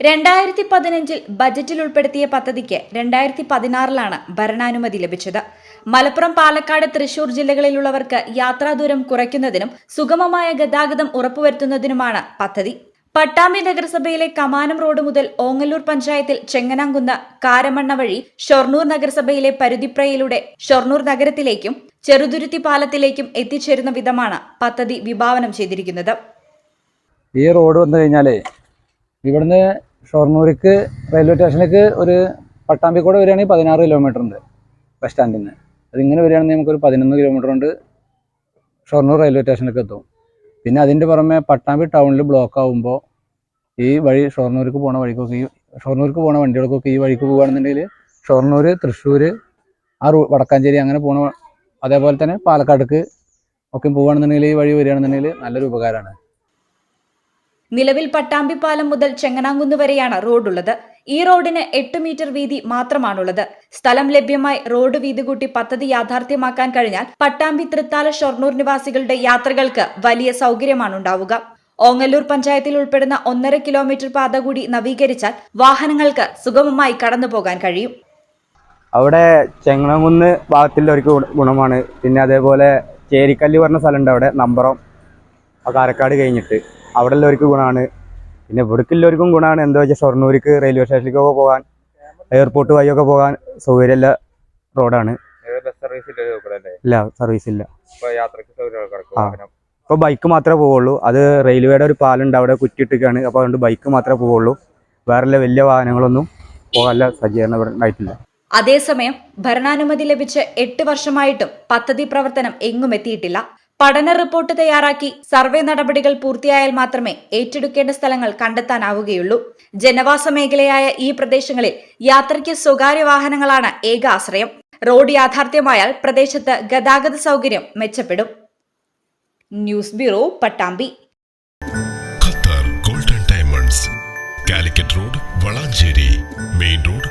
രണ്ടായിരത്തി പതിനഞ്ചിൽ ബജറ്റിൽ ഉൾപ്പെടുത്തിയ പദ്ധതിക്ക് രണ്ടായിരത്തി പതിനാറിലാണ് ഭരണാനുമതി ലഭിച്ചത്. മലപ്പുറം പാലക്കാട് തൃശൂർ ജില്ലകളിലുള്ളവർക്ക് യാത്രാദൂരം കുറയ്ക്കുന്നതിനും സുഗമമായ ഗതാഗതം ഉറപ്പുവരുത്തുന്നതിനുമാണ് പദ്ധതി. പട്ടാമ്പി നഗരസഭയിലെ കമാനം റോഡ് മുതൽ ഓങ്ങല്ലൂർ പഞ്ചായത്തിൽ ചെങ്ങനാംകുന്ന് കാരമണ്ണ വഴി ഷൊർണൂർ നഗരസഭയിലെ പരുതിപ്രയിലൂടെ ഷൊർണൂർ നഗരത്തിലേക്കും ചെറുതുരുത്തി പാലത്തിലേക്കും എത്തിച്ചേരുന്ന വിധമാണ് പദ്ധതി വിഭാവനം ചെയ്തിരിക്കുന്നത്. ഈ റോഡ് വന്നു കഴിഞ്ഞാലേ ഇവിടുന്ന് ഷൊർണൂർക്ക് റെയിൽവേ സ്റ്റേഷനിലേക്ക് ഒരു പട്ടാമ്പിക്കൂടെ വരികയാണെങ്കിൽ പതിനാറ് കിലോമീറ്റർ ഉണ്ട് ബസ് സ്റ്റാൻഡിൽ നിന്ന് അതിങ്ങനെ വരികയാണെങ്കിൽ നമുക്കൊരു പതിനൊന്ന് കിലോമീറ്റർ കൊണ്ട് ഷൊർണൂർ റെയിൽവേ സ്റ്റേഷനിലേക്ക് എത്തും. പിന്നെ അതിന്റെ പുറമെ പട്ടാമ്പി ടൗണിൽ ബ്ലോക്ക് ആകുമ്പോൾ ഈ വഴി ഷൊർണൂർക്ക് പോണ വഴിക്കൊക്കെ ഈ ഷൊർണൂർക്ക് പോണ വണ്ടികൾക്കൊക്കെ ഈ വഴിക്ക് പോകുകയാണെന്നുണ്ടെങ്കിൽ ഷൊർണൂർ തൃശ്ശൂർ ആ റൂ വടക്കാഞ്ചേരി അങ്ങനെ പോണ അതേപോലെ തന്നെ പാലക്കാടേക്ക് ഒക്കെ പോകുകയാണെന്നുണ്ടെങ്കിൽ ഈ വഴി വരികയാണെന്നുണ്ടെങ്കിൽ നല്ലൊരു ഉപകാരമാണ് നിലവിൽ പട്ടാമ്പിപ്പാലം മുതൽ ചെങ്ങനാങ്കുന്ന് വരെയാണ് റോഡുള്ളത്. ഈ റോഡിന് എട്ട് മീറ്റർ വീതി മാത്രമാണുള്ളത്. സ്ഥലം ലഭ്യമായി റോഡ് വീതി കൂട്ടി പദ്ധതി യാഥാർത്ഥ്യമാക്കാൻ കഴിഞ്ഞാൽ പട്ടാമ്പി തൃത്താല ഷൊർണൂർ നിവാസികളുടെ യാത്രകൾക്ക് വലിയ സൗകര്യമാണ് ഉണ്ടാവുക ഓങ്ങല്ലൂർ പഞ്ചായത്തിൽ ഉൾപ്പെടുന്ന ഒന്നര കിലോമീറ്റർ പാത കൂടി നവീകരിച്ചാൽ വാഹനങ്ങൾക്ക് സുഗമമായി കടന്നു പോകാൻ കഴിയും. അവിടെ ചെങ്ങണകുന്ന് ഭാഗത്തിൽ ഒരു ഗുണമാണ്. പിന്നെ അതേപോലെ ചേരിക്കല്ല് പറഞ്ഞ സ്ഥലമുണ്ട് അവിടെ നമ്പറം. ആ കാരക്കാട് കഴിഞ്ഞിട്ട് അവിടെ ഉള്ളവർക്ക് ഗുണമാണ്. പിന്നെ ഇവിടേക്കുള്ളവർക്കും ഗുണമാണ്. എന്താ വെച്ചാൽ ഷൊർണൂർക്ക് റെയിൽവേ സ്റ്റേഷനിലേക്കൊക്കെ പോകാൻ എയർപോർട്ട് വഴിയൊക്കെ പോകാൻ സൗകര്യമുള്ള റോഡാണ് ഇല്ല സർവീസ് ഇല്ല ഇപ്പൊ. ഇപ്പോൾ ബൈക്ക് മാത്രമേ പോവുള്ളൂ. അത് റെയിൽവേയുടെ ഒരു പാലുണ്ട് അവിടെ കുറ്റിയിട്ടിരിക്കുകയാണ്. അപ്പോൾ അതുകൊണ്ട് ബൈക്ക് മാത്രമേ പോവുള്ളൂ. വേറെ വലിയ വാഹനങ്ങളൊന്നും പോകാനുള്ള സജ്ജീകരണം ഇവിടെ ഉണ്ടായിട്ടില്ല. അതേസമയം ഭരണാനുമതി ലഭിച്ച് എട്ട് വർഷമായിട്ടും പദ്ധതി പ്രവർത്തനം എങ്ങും എത്തിയിട്ടില്ല. പഠന റിപ്പോർട്ട് തയ്യാറാക്കി സർവേ നടപടികൾ പൂർത്തിയായാൽ മാത്രമേ ഏറ്റെടുക്കേണ്ട സ്ഥലങ്ങൾ കണ്ടെത്താനാവുകയുള്ളൂ. ജനവാസ മേഖലയായ ഈ പ്രദേശങ്ങളിൽ യാത്രയ്ക്ക് സ്വകാര്യ വാഹനങ്ങളാണ് ഏക ആശ്രയം. റോഡ് യാഥാർത്ഥ്യമായാൽ പ്രദേശത്ത് ഗതാഗത സൗകര്യം മെച്ചപ്പെടും. News bureau Pattambi. Qatar golden diamonds. Calicut road Valanchery. Main road